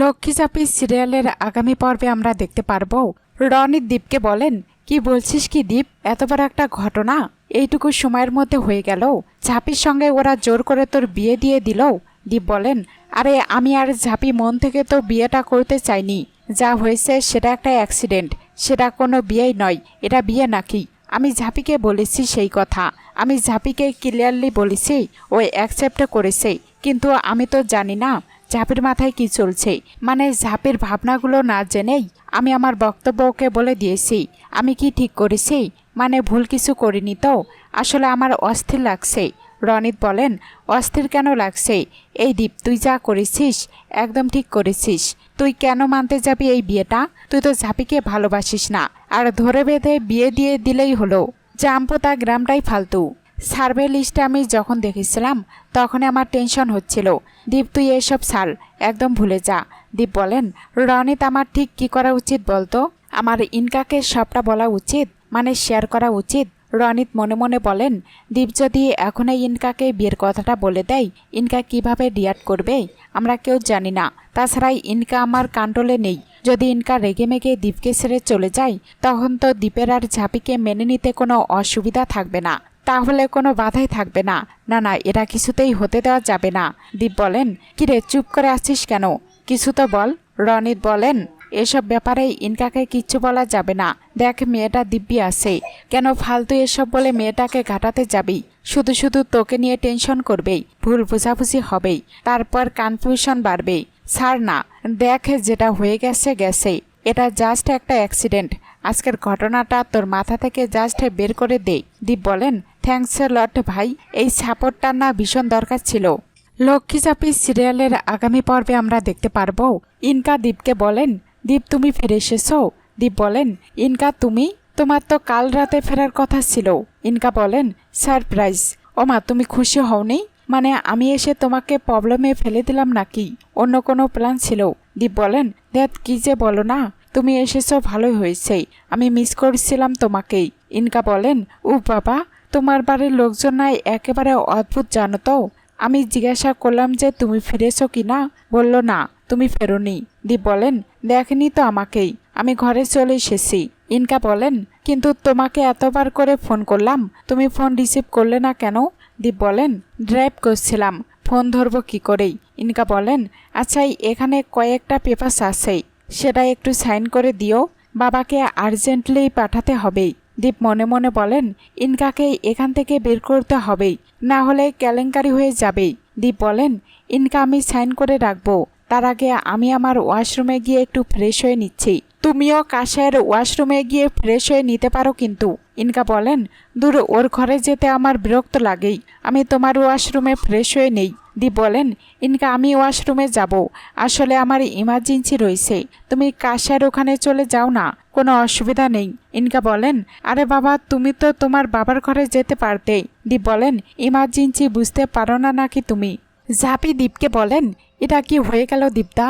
লক্ষ্মী চাপি সিরিয়ালের আগামী পর্বে আমরা দেখতে পারব। রনি দীপকে বলেন, কি বলছিস কি দীপ? এত বড় একটা ঘটনা। এইটুকু সময়ের মধ্যে হয়ে গেল। ঝাপির সঙ্গে ওরা জোর করে তোর বিয়ে দিয়ে দিল। দীপ বলেন, আরে, আমি আর ঝাপি মন থেকে তো বিয়েটা করতে চাইনি। যা হয়েছে সেটা একটা অ্যাক্সিডেন্ট। সেটা কোনো বিয়েই নয়। এটা বিয়ে নাকি? আমি ঝাপিকে বলেছি সেই কথা। আমি ঝাপিকে ক্লিয়ারলি বলেছি, ও অ্যাকসেপ্ট করেছে। কিন্তু আমি তো জানি না ঝাপির মাথায় কি চলছে? মানে ঝাপির ভাবনাগুলো না জেনেই আমি আমার বক্তব্য ওকে বলে দিয়েছি। আমি কি ঠিক করেছি? মানে ভুল কিছু করিনি তো? আসলে আমার অস্থির লাগছে। রনিত বলেন, অস্থির কেন লাগছে? এই দীপ, তুই যা করেছিস, একদম ঠিক করেছিস। তুই কেন মানতে যাবি এই বিয়েটা? তুই তো ঝাপিকে ভালোবাসিস না। আর ধরে বেঁধে বিয়ে দিয়ে দিলেই হলো। জাম্পোতা গ্রামটাই ফালতু। সার্ভে লিস্টে আমি যখন দেখেছিলাম তখন আমার টেনশন হচ্ছিল। দীপ, তুই এসব সার একদম ভুলে যা। দীপ বলেন, রনিত, আমার ঠিক কি করা উচিত বলতো? আমার ইনকাকে সবটা বলা উচিত? মানে শেয়ার করা উচিত? রনিত মনে মনে বলেন, দীপ, যদি এখন এই ইনকাকে বিয়ের কথাটা বলে দেয়, ইনকা কীভাবে রিয়াক্ট করবে? আমরা কেউ জানি না। তাছাড়া ইনকা আমার কান্ট্রোলে নেই। যদি ইনকা রেগে মেগে দীপকে ছেড়ে চলে যায়, তখন তো দীপের আর ঝাঁপিকে মেনে নিতে কোনো অসুবিধা থাকবে না। তাহলে কোনো বাধাই থাকবে না। না না এটা কিছুতেই হতে দেওয়া যাবে না। দীপ বলেন, কিরে, চুপ করে আছিস কেন? কিছু তো বল। রনিত বলেন, এসব ব্যাপারে ইনকাকে কিচ্ছু বলা যাবে না। দেখ, মেয়েটা দিব্যি আছে। কেন ফালতু এসব বলে মেয়েটাকে ঘাটাতে যাবি? শুধু শুধু তোকে নিয়ে টেনশন করবেই। ভুল বোঝাবুঝি হবেই। তারপর কনফিউশন বাড়বেই। ছাড় না, দেখ যেটা হয়ে গেছে গেছে এটা জাস্ট একটা অ্যাক্সিডেন্ট আজকের ঘটনাটা তোর মাথা থেকে জাস্ট বের করে দে দীপ বলেন থ্যাংকস লট ভাই, এই সাপোর্টটা না ভীষণ দরকার ছিল। লক্ষ্মী চাপি সিরিয়ালের আগামী পর্বে আমরা দেখতে পারব। ইনকা দীপকে বলেন, দীপ তুমি ফিরে এসেছ? দীপ বলেন, ইনকা তুমি? তোমার তো কাল রাতে ফেরার কথা ছিল। ইনকা বলেন সারপ্রাইজ ওমা, তুমি খুশি হওনি? মানে আমি এসে তোমাকে প্রবলেমে ফেলে দিলাম নাকি? অন্য কোনো প্ল্যান ছিল? দীপ বলেন, দেখ, কি যে বলো না? তুমি এসেছ, ভালোই হয়েছে। আমি মিস করছিলাম তোমাকেই ইনকা বলেন উ বাবা, তোমার বাড়ির লোকজন নাই, একেবারে অদ্ভুত, জানো তো। আমি জিজ্ঞাসা করলাম যে, তুমি ফিরেছো কি না? বলল, না, তুমি ফেরোনি। দীপ বলেন, দেখনি তো আমাকেই। আমি ঘরে চলে এসেছি। ইনকা বলেন, কিন্তু তোমাকে এতবার করে ফোন করলাম। তুমি ফোন রিসিভ করলে না কেন? দীপ বলেন, ড্রাইভ করছিলাম, ফোন ধরবো কি করেই? ইনকা বলেন আচ্ছা এখানে কয়েকটা পেপার্স আছে সেটা একটু সাইন করে দিও, বাবাকে আর্জেন্টলি পাঠাতে হবেই। দীপ মনে মনে বলেন, ইনকাকে এখান থেকে বের করতে হবেই, না হলে কেলেঙ্কারি হয়ে যাবেই। দীপ বলেন, ইনকা আমি সাইন করে রাখব, তার আগে আমি আমার ওয়াশরুমে গিয়ে একটু ফ্রেশ হয়ে নিচ্ছি। তুমিও কাশের ওয়াশরুমে গিয়ে ফ্রেশ হয়ে নিতে পারো কিন্তু। ইনকা বলেন, দূর, ওর ঘরে যেতে আমার বিরক্ত লাগেই। আমি তোমার ওয়াশরুমে ফ্রেশ হয়ে নেই। দি বলেন, ইনকা, আমি ওয়াশরুমে যাব। আসলে আমার ইমার্জেন্সি রয়েছে। তুমি কাশের ওখানে চলে যাও না, কোনো অসুবিধা নেই। ইনকা বলেন, আরে বাবা, তুমি তো তোমার বাবার ঘরে যেতে পারতে। দি বলেন ইমার্জেন্সি বুঝতে পারো না নাকি তুমি? ঝাপি দীপকে বলেন, এটা কি হয়ে গেল দীপদা